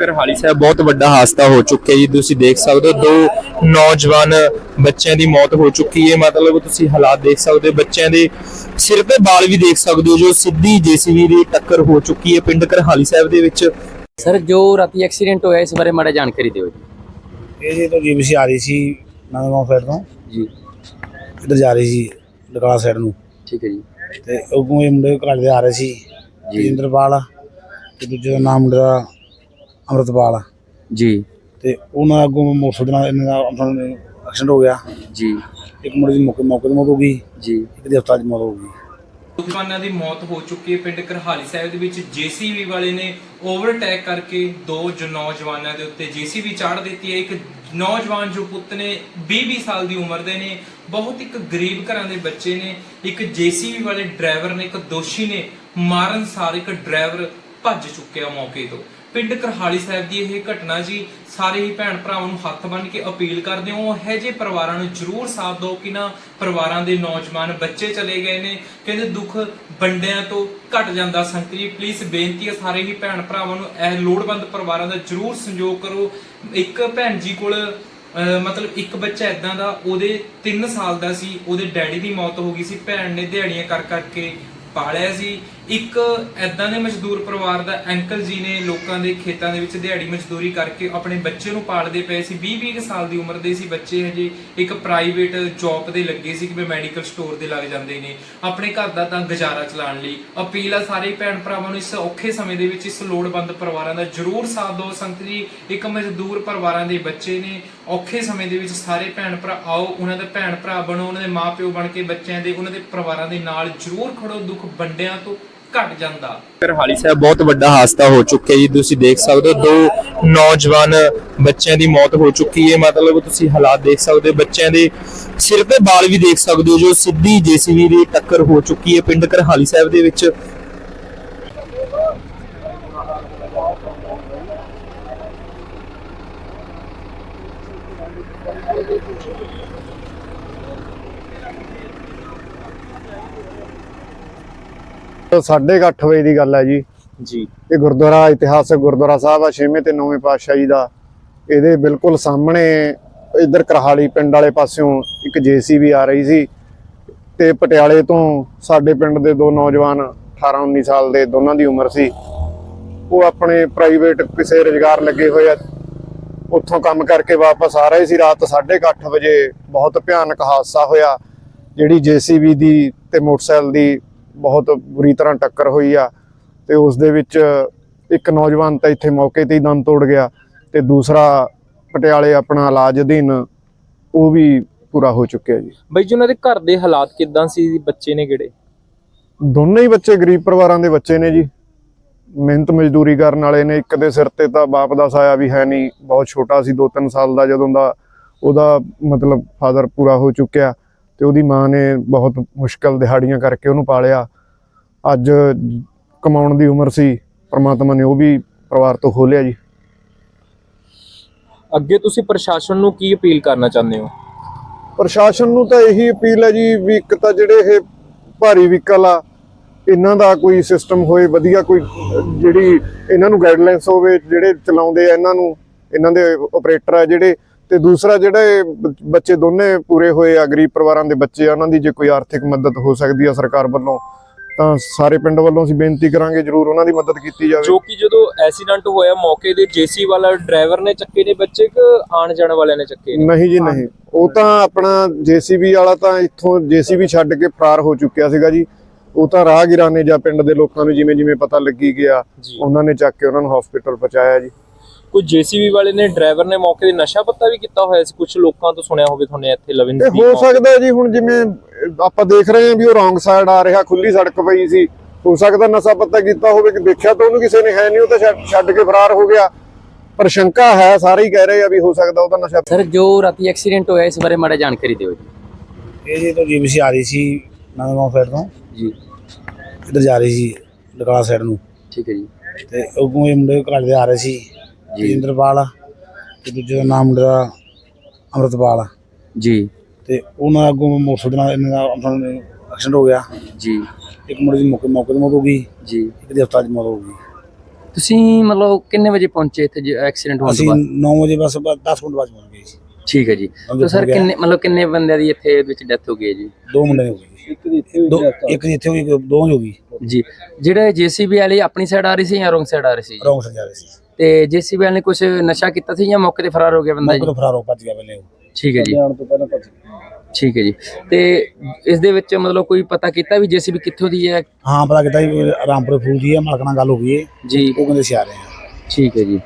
ਕਰਹਾਲੀ ਸਾਹਿਬ ਬਹੁਤ ਵੱਡਾ ਹਾਦਸਾ ਹੋ ਚੁੱਕਿਆ ਜੀ। ਤੁਸੀਂ ਦੇਖ ਸਕਦੇ ਹੋ ਦੋ ਨੌਜਵਾਨ ਬੱਚਿਆਂ ਦੀ ਮੌਤ ਹੋ ਚੁੱਕੀ ਹੈ। ਮਤਲਬ ਤੁਸੀਂ ਹਾਲਾਤ ਦੇਖ ਸਕਦੇ ਹੋ ਬੱਚਿਆਂ ਦੇ ਸਿਰ ਤੇ ਬਾਲ ਵੀ ਦੇਖ ਸਕਦੇ ਹੋ ਜੋ ਸਿੱਧੀ ਜੀਸੀਬੀ ਦੀ ਟੱਕਰ ਹੋ ਚੁੱਕੀ ਹੈ ਪਿੰਡ ਕਰਹਾਲੀ ਸਾਹਿਬ ਦੇ ਵਿੱਚ। ਸਰ ਜੋ ਰਾਤੀ ਐਕਸੀਡੈਂਟ ਹੋਇਆ ਇਸ ਬਾਰੇ ਮਾੜਾ ਜਾਣਕਾਰੀ ਦਿਓ ਜੀ। ਇਹ ਜੀ ਤੋਂ ਜੀਬੀਸੀ ਆ ਰਹੀ ਸੀ ਨਵੇਂ ਸਾਈਡ ਤੋਂ। ਜੀ। ਇੱਧਰ ਜਾ ਰਹੀ ਸੀ ਲਕੜਾ ਸਾਈਡ ਨੂੰ। ਠੀਕ ਹੈ ਜੀ। ਤੇ ਇਹ ਮੁੰਡੇ ਘਰ ਦੇ ਆ ਰਹੇ ਸੀ ਜਿੰਦਰਪਾਲ ਤੇ ਦੂਜੇ ਦਾ ਨਾਮ ਮੁੰਡੇ ਅੰਮ੍ਰਿਤਪਾਲ। ਜੀ। ਤੇ ਉਹਨਾਂ ਅੱਗੋਂ ਮੋਟਰਸਾਈਕਲ ਦੇ ਨਾਲ ਇਹਨਾਂ ਦਾ ਐਕਸੀਡੈਂਟ ਹੋ ਗਿਆ। ਜੀ। ਇੱਕ ਮੁੰਡੇ ਦੀ ਮੌਕੇ ਮੌਕੇ ਤੇ ਮੌਤ ਹੋ ਗਈ। ਜੀ। ਇੱਕ ਦੀ ਹਸਪਤਾਲ 'ਚ ਮੌਤ ਹੋ ਗਈ। ਨੌਜਵਾਨਾਂ ਦੀ ਮੌਤ ਹੋ ਚੁੱਕੀ ਹੈ। ਪਿੰਡ ਕਰਹਾਲੀ ਸਾਹਿਬ ਦੇ ਵਿੱਚ ਜੀਸੀਬੀ ਵਾਲੇ ਨੇ ਓਵਰਟੇਕ ਕਰਕੇ ਦੋ ਜੋ ਨੌਜਵਾਨਾਂ ਦੇ ਉੱਤੇ ਜੀਸੀਬੀ ਚਾੜ ਦਿੱਤੀ ਹੈ। ਇੱਕ ਨੌਜਵਾਨ ਜੋ ਪੁੱਤ ਨੇ 20-20 ਸਾਲ ਦੀ ਉਮਰ ਦੇ ਨੇ ਬਹੁਤ ਇੱਕ ਗਰੀਬ ਘਰਾਂ ਦੇ ਬੱਚੇ ਨੇ। ਇੱਕ ਜੀਸੀਬੀ ਵਾਲੇ ਡਰਾਈਵਰ ਨੇ ਇੱਕ ਦੋਸ਼ੀ ਨੇ ਮਾਰਨ ਸਾਰ ਇੱਕ ਡਰਾਈਵਰ ਭੱਜ ਚੁੱਕਿਆ ਮੌਕੇ ਤੋਂ। ਪਿੰਡ ਕਰਹਾਲੀ ਸਾਹਿਬ ਦੀ ਇਹ ਘਟਨਾ ਜੀ, ਸਾਰੇ ਹੀ ਭੈਣ ਭਰਾਵਾਂ ਨੂੰ ਹੱਥ ਬੰਨ ਕੇ ਅਪੀਲ ਕਰਦੇ ਹਾਂ, ਉਹ ਇਹੋ ਪਰਿਵਾਰਾਂ ਨੂੰ ਜ਼ਰੂਰ ਸਾਥ ਦਿਓ ਕਿ ਨਾ ਪਰਿਵਾਰਾਂ ਦੇ ਨੌਜਵਾਨ ਬੱਚੇ ਚਲੇ ਗਏ ਨੇ, ਕਹਿੰਦੇ ਦੁੱਖ ਬੰਡਿਆਂ ਤੋਂ ਘਟ ਜਾਂਦਾ ਸੰਤਰੀ ਪਲੀਜ਼ ਬੇਨਤੀ ਹੈ ਸਾਰੇ ਹੀ ਭੈਣ ਭਰਾਵਾਂ ਨੂੰ ਇਹ ਲੋੜਵੰਦ ਪਰਿਵਾਰਾਂ ਦਾ ਜ਼ਰੂਰ ਸੰਯੋਗ ਕਰੋ। ਇੱਕ ਭੈਣ ਜੀ ਕੋਲ, ਅਹ, ਮਤਲਬ ਇੱਕ ਬੱਚਾ ਇਦਾਂ ਦਾ, ਉਹਦੇ 3 ਸਾਲ ਦਾ ਸੀ, ਉਹਦੇ ਡੈਡੀ ਦੀ ਮੌਤ ਹੋ ਗਈ ਸੀ, ਭੈਣ ਨੇ ਦਿਹਾੜੀਆਂ ਕਰ ਕਰਕੇ ਪਾਲਿਆ ਸੀ। ਇੱਕ ਐਦਾਂ ਦੇ ਮਜ਼ਦੂਰ ਪਰਿਵਾਰ ਦਾ ਅੰਕਲ ਜੀ ਨੇ ਲੋਕਾਂ ਦੇ ਖੇਤਾਂ ਦੇ ਵਿੱਚ ਦਿਹਾੜੀ ਮਜ਼ਦੂਰੀ ਕਰਕੇ ਆਪਣੇ ਬੱਚੇ ਨੂੰ ਪਾਲਦੇ ਪਏ ਸੀ 20-20 ਸਾਲ ਦੀ ਉਮਰ ਦੇ ਸੀ ਬੱਚੇ ਹਜੇ, ਇੱਕ ਪ੍ਰਾਈਵੇਟ ਜੌਬ ਦੇ ਲੱਗੇ ਸੀ ਕਿ ਮੈਡੀਕਲ ਸਟੋਰ ਦੇ ਲੱਗ ਜਾਂਦੇ ਨੇ। ਆਪਣੇ ਘਰ ਦਾ ਤਾਂ ਗੁਜ਼ਾਰਾ ਚਲਾਉਣ ਲਈ ਅਪੀਲ ਆ ਸਾਰੇ ਭੈਣ ਭਰਾਵਾਂ ਨੂੰ ਇਸ ਔਖੇ ਸਮੇਂ ਦੇ ਵਿੱਚ ਇਸ ਲੋੜਵੰਦ ਪਰਿਵਾਰਾਂ ਦਾ ਜ਼ਰੂਰ ਸਾਥ ਦਿਓ। ਸੰਤ ਜੀ, ਇੱਕ ਮਜ਼ਦੂਰ ਪਰਿਵਾਰਾਂ ਦੇ ਬੱਚੇ ਨੇ, ਔਖੇ ਸਮੇਂ ਦੇ ਵਿੱਚ ਸਾਰੇ ਭੈਣ ਭਰਾ ਆਓ, ਉਹਨਾਂ ਦੇ ਭੈਣ ਭਰਾ ਬਣੋ, ਉਹਨਾਂ ਦੇ ਮਾਪਿਓ ਬਣ ਕੇ ਬੱਚਿਆਂ ਦੇ, ਉਹਨਾਂ ਦੇ ਪਰਿਵਾਰਾਂ ਦੇ ਨਾਲ ਜ਼ਰੂਰ ਖੜੋ, ਦੁੱਖ ਵੰਡਿਆਂ ਤੋਂ। ਘਟ ਜਾਂਦਾ। ਕਰਹਾਲੀ ਸਾਹਿਬ ਬਹੁਤ ਵੱਡਾ ਹਾਦਸਾ ਹੋ ਚੁੱਕਿਆ ਜੀ। ਤੁਸੀਂ ਦੇਖ ਸਕਦੇ ਹੋ, ਦੋ ਨੌਜਵਾਨ ਬੱਚਿਆਂ ਦੀ ਮੌਤ ਹੋ ਚੁੱਕੀ ਹੈ। ਮਤਲਬ ਤੁਸੀਂ ਹਾਲਾਤ ਦੇਖ ਸਕਦੇ ਹੋ, ਬੱਚਿਆਂ ਦੇ ਸਿਰ ਤੇ ਬਾਲ ਵੀ ਦੇਖ ਸਕਦੇ ਹੋ, ਜੋ ਸਿੱਧੀ ਜੀਸੀਬੀ ਦੀ ਟੱਕਰ ਹੋ ਚੁੱਕੀ ਹੈ ਪਿੰਡ ਕਰਹਾਲੀ ਸਾਹਿਬ ਦੇ ਵਿੱਚ। ਸਾਢੇ ਕੁ ਅੱਠ ਵਜੇ ਦੀ ਗੱਲ ਹੈ ਜੀ। ਜੀ। ਇਹ ਗੁਰਦੁਆਰਾ ਇਤਿਹਾਸਕ ਗੁਰਦੁਆਰਾ ਸਾਹਿਬ ਆ ਛੇਵੇਂ ਤੇ ਨੌਵੇਂ ਪਾਤਸ਼ਾਹ ਜੀ ਦਾ। ਇਹਦੇ ਬਿਲਕੁਲ ਸਾਹਮਣੇ ਇਧਰ ਕਰਹਾਲੀ ਪਿੰਡ ਵਾਲੇ ਪਾਸਿਓਂ ਇੱਕ ਜੀਸੀਬੀ ਆ ਰਹੀ ਸੀ। ਤੇ ਪਟਿਆਲੇ ਤੋਂ ਸਾਡੇ ਪਿੰਡ ਦੇ ਦੋ ਨੌਜਵਾਨ 18 19 ਸਾਲ ਦੇ ਦੋਨਾਂ ਦੀ ਉਮਰ ਸੀ। ਉਹ ਆਪਣੇ ਪ੍ਰਾਈਵੇਟ ਕਿਸੇ ਰੁਜ਼ਗਾਰ ਲੱਗੇ ਹੋਏ ਆ। ਉੱਥੋਂ ਕੰਮ ਕਰਕੇ ਵਾਪਸ ਆ ਰਹੇ ਸੀ। ਰਾਤ 8:30 ਵਜੇ ਬਹੁਤ ਭਿਆਨਕ ਹਾਦਸਾ ਹੋਇਆ। ਜਿਹੜੀ ਜੀਸੀਬੀ ਦੀ ਤੇ ਮੋਟਰਸਾਈਕਲ ਦੀ ਬਹੁਤ ਬੁਰੀ ਤਰ੍ਹਾਂ ਟੱਕਰ ਹੋਈ ਆ ਤੇ ਉਸ ਦੇ ਵਿੱਚ ਇੱਕ ਨੌਜਵਾਨ ਤਾਂ ਇੱਥੇ ਮੌਕੇ ਤੇ ਹੀ ਦਮ ਤੋੜ ਗਿਆ ਤੇ ਦੂਸਰਾ ਪਟਿਆਲੇ ਆਪਣਾ ਇਲਾਜ ਅਧੀਨ ਉਹ ਵੀ ਪੂਰਾ ਹੋ ਚੁੱਕਿਆ ਜੀ। ਬਈ ਜੀ ਉਹਨਾਂ ਦੇ ਘਰ ਦੇ ਹਾਲਾਤ ਕਿਦਾਂ ਸੀ? ਬੱਚੇ ਨੇ ਕਿਹੜੇ? ਦੋਨੇ ਹੀ ਬੱਚੇ ਗਰੀਬ ਪਰਿਵਾਰਾਂ ਦੇ ਬੱਚੇ ਨੇ ਜੀ। ਮਿਹਨਤ ਮਜ਼ਦੂਰੀ ਕਰਨ ਵਾਲੇ ਨੇ। ਇੱਕ ਦੇ ਸਿਰ ਤੇ ਤਾਂ ਬਾਪ ਦਾ ਸਾਇਆ ਵੀ ਹੈ ਨਹੀਂ। ਬਹੁਤ ਛੋਟਾ ਸੀ 2-3 ਸਾਲ ਦਾ ਜਦੋਂ ਦਾ ਉਹਦਾ ਮਤਲਬ ਫਾਦਰ ਪੂਰਾ ਹੋ ਚੁੱਕਿਆ। ਤੇ ਉਹਦੀ ਮਾਂ ਨੇ ਬਹੁਤ ਮੁਸ਼ਕਲ ਦਿਹਾੜੀਆਂ ਕਰਕੇ ਉਹਨੂੰ ਪਾਲਿਆ। ਅੱਜ ਕਮਾਉਣ ਦੀ ਉਮਰ ਸੀ ਪ੍ਰਮਾਤਮਾ ਨੇ ਉਹ ਵੀ ਪਰਿਵਾਰ ਤੋਂ ਖੋਲਿਆ ਜੀ। ਅੱਗੇ ਤੁਸੀਂ ਪ੍ਰਸ਼ਾਸਨ ਨੂੰ ਕੀ ਅਪੀਲ ਕਰਨਾ ਚਾਹੁੰਦੇ ਹੋ? ਪ੍ਰਸ਼ਾਸਨ ਨੂੰ ਤਾਂ ਇਹੀ ਅਪੀਲ ਹੈ ਜੀ ਵੀ ਇੱਕ ਤਾਂ ਜਿਹੜੇ ਇਹ ਭਾਰੀ ਵਹੀਕਲ ਆ ਇਹਨਾਂ ਦਾ ਕੋਈ ਸਿਸਟਮ ਹੋਏ ਵਧੀਆ ਕੋਈ ਜਿਹੜੀ ਇਹਨਾਂ ਨੂੰ ਗਾਈਡਲਾਈਨਸ ਹੋਵੇ ਜਿਹੜੇ ਚਲਾਉਂਦੇ ਆ ਇਹਨਾਂ ਨੂੰ ਇਹਨਾਂ ਦੇ ਆਪਰੇਟਰ ਆ ਜਿਹੜੇ ਤੇ ਦੂਸਰਾ ਜਿਹੜਾ ਬੱਚੇ ਦੋਨੇ ਪੂਰੇ ਹੋਏ ਆ ਗਰੀਬ ਪਰਿਵਾਰਾਂ ਦੇ ਬੱਚੇ ਆ ਉਹਨਾਂ ਦੀ ਜੇ ਕੋਈ ਆਰਥਿਕ ਮਦਦ ਹੋ ਸਕਦੀ ਆ ਸਰਕਾਰ ਵੱਲੋਂ ਤਾਂ ਸਾਰੇ ਪਿੰਡ ਵੱਲੋਂ ਅਸੀਂ ਬੇਨਤੀ ਕਰਾਂਗੇ ਜਰੂਰ ਉਹਨਾਂ ਦੀ ਮਦਦ ਕੀਤੀ ਜਾਵੇ। ਜੋ ਕਿ ਜਦੋਂ ਐਕਸੀਡੈਂਟ ਹੋਇਆ ਮੌਕੇ ਦੇ ਜੇਸੀ ਵਾਲਾ ਡਰਾਈਵਰ ਨੇ ਚੱਕੇ ਨੇ ਬੱਚੇ ਕਿ ਆਣ ਜਾਣ ਵਾਲਿਆਂ ਨੇ ਚੱਕੇ ਨਹੀਂ ਜੀ ਨਹੀਂ। ਉਹ ਤਾਂ ਆਪਣਾ ਜੀਸੀਬੀ ਵਾਲਾ ਤਾਂ ਇੱਥੋਂ ਜੀਸੀਬੀ ਛੱਡ ਕੇ ਫਰਾਰ ਹੋ ਚੁੱਕਿਆ ਸੀਗਾ ਜੀ। ਉਹ ਤਾਂ ਰਾਹਗੀਰਾਂ ਨੇ ਜਾਂ ਪਿੰਡ ਦੇ ਲੋਕਾਂ ਨੂੰ ਜਿਵੇਂ ਜਿਵੇਂ ਪਤਾ ਲੱਗੀ ਗਿਆ ਉਹਨਾਂ ਨੇ ਚੱਕ ਕੇ ਉਹਨਾਂ ਨੂੰ ਹਸਪੀਟਲ ਪਹੁੰਚਾਇਆ ਜੀ। ਕੋਈ ਜੇਸੀਬੀ ਵਾਲੇ ਨੇ ਡਰਾਈਵਰ ਨੇ ਮੌਕੇ ਤੇ ਨਸ਼ਾ ਪੱਤਾ ਵੀ ਕੀਤਾ ਹੋਇਆ ਸੀ? ਕੁਝ ਲੋਕਾਂ ਤੋਂ ਸੁਣਿਆ ਹੋਵੇ ਤੁਹਾਨੂੰ ਇੱਥੇ ਲਵਿੰਦ ਇਹ ਹੋ ਸਕਦਾ ਜੀ ਹੁਣ ਜਿਵੇਂ ਆਪਾਂ ਦੇਖ ਰਹੇ ਹਾਂ ਵੀ ਉਹ ਰੋਂਗ ਸਾਈਡ ਆ ਰਿਹਾ ਖੁੱਲੀ ਸੜਕ ਪਈ ਸੀ। ਹੋ ਸਕਦਾ ਨਸ਼ਾ ਪੱਤਾ ਕੀਤਾ ਹੋਵੇ ਕਿ ਦੇਖਿਆ ਤਾਂ ਉਹਨੂੰ ਕਿਸੇ ਨੇ ਹੈ ਨਹੀਂ ਉਹ ਤਾਂ ਛੱਡ- ਕੇ ਫਰਾਰ ਹੋ ਗਿਆ। ਪਰ ਸ਼ੰਕਾ ਹੈ ਸਾਰੇ ਹੀ ਕਹਿ ਰਹੇ ਆ ਵੀ ਹੋ ਸਕਦਾ ਉਹਦਾ ਨਸ਼ਾ ਸਰ ਜੋ ਰਾਤੀ ਐਕਸੀਡੈਂਟ ਹੋਇਆ ਇਸ ਬਾਰੇ ਮਾੜਾ ਜਾਣਕਾਰੀ ਦਿਓ ਜੀ। ਇਹ ਜੀ ਤੋਂ ਜੀਬੀਸੀ ਆ ਰਹੀ ਸੀ ਨਵੇਂ ਸਾਈਡ ਤੋਂ। ਜੀ। ਇੱਧਰ ਜਾ ਰਹੀ ਸੀ ਲਕੜਾ ਸਾਈਡ ਨੂੰ। ਠੀਕ ਹੈ ਜੀ। ਤੇ ਅੱਗੋਂ ਇਹ ਮੁੰਡੇ ਘਰ ਦੇ ਆ ਰਹੇ ਸੀ। ਜਿੰਦਰਪਾਲ ਤੇ ਦੂਜੇ ਦਾ ਨਾਮ ਮੁੰਡੇ ਦਾ ਅੰਮ੍ਰਿਤਪਾਲ ਜੀ। ਤੇ ਉਹਨਾਂ ਅੱਗੋਂ ਮੋਟਰਸਾਈਕਲ ਦੇ ਨਾਲ ਇਹਨਾਂ ਦਾ ਆਪਣਾ ਐਕਸੀਡੈਂਟ ਹੋ ਗਿਆ। ਜੀ। ਇੱਕ ਮੁੰਡੇ ਦੀ ਮੌਕੇ ਮੌਕੇ ਤੇ ਮੌਤ ਹੋ ਗਈ। ਜੀ। ਇੱਕ ਦੀ ਹਸਪਤਾਲ 'ਚ ਮੌਤ ਹੋ ਗਈ। ਤੁਸੀਂ ਮਤਲਬ ਕਿੰਨੇ ਵਜੇ ਪਹੁੰਚੇ ਇੱਥੇ ਐਕਸੀਡੈਂਟ ਹੋਣ ਤੋਂ ਅਸੀਂ ਬਾਅਦ? 9 ਵਜੇ ਬਸ 10 ਮਿੰਟ ਬਾਅਦ ਪਹੁੰਚ ਗਏ ਜੀ। ਠੀਕ ਹੈ ਜੀ। ਤਾਂ ਸਰ ਹੋ। ਕਿੰਨੇ ਮਤਲਬ ਕਿੰਨੇ ਬੰਦਿਆਂ ਦੀ ਇੱਥੇ ਇਹਦੇ ਵਿੱਚ ਡੈਥ ਹੋ ਗਈ ਹੈ ਜੀ? ਦੋ ਮੁੰਡੇ ਹੋ ਗਏ ਜੀ। ਦੋ ਇੱਕ ਜਿੱਥੇ ਹੋਈ ਇੱਕ ਦੋ ਹੋ ਗਈ। ਜੀ। ਜਿਹੜਾ ਜੀਸੀਬੀ ਵਾਲੇ ਆਪਣੀ ਸਾਈਡ ਆ ਰਹੀ ਸੀ ਜਾਂ ਰੋਂਗ ਸਾਈਡ ਆ ਰਹੀ ਸੀ ਰੌਂਗ ਸਜਾ ਰਹੇ ਸੀ। ਤੇ ਜੀਸੀਬੀ ਵਾਲੇ ਨੇ ਕੁਝ ਨਸ਼ਾ ਕੀਤਾ ਸੀ ਜਾਂ ਮੌਕੇ ਤੇ ਫਰਾਰ ਹੋ ਗਿਆ ਬੰਦਾ ਮੌਕੇ ਜੀ? ਤੋਂ ਫਰਾਰ ਹੋ ਭੱਜ ਗਿਆ ਪਹਿਲੇ ਉਹ। ਠੀਕ ਹੈ ਜੀ। ਤੋਂ ਪਹਿਲਾਂ ਭੱਜ ਠੀਕ ਹੈ ਜੀ। ਤੇ ਇਸ ਦੇ ਵਿੱਚ ਮਤਲਬ ਕੋਈ ਪਤਾ ਕੀਤਾ ਵੀ ਜੀਸੀਬੀ ਕਿੱਥੋਂ ਦੀ ਹੈ? ਹਾਂ ਪਤਾ ਕੀਤਾ ਜੀ ਰਾਮਪੁਰ ਫੂਲ ਦੀ ਹੈ ਮਾਲਕ ਨਾਲ ਗੱਲ ਹੋ ਗਈ ਹੈ। ਜੀ। ਉਹ ਕਹਿੰਦੇ ਸੀ ਆ ਰਹੇ ਆ ਠੀਕ ਹੈ ਜੀ।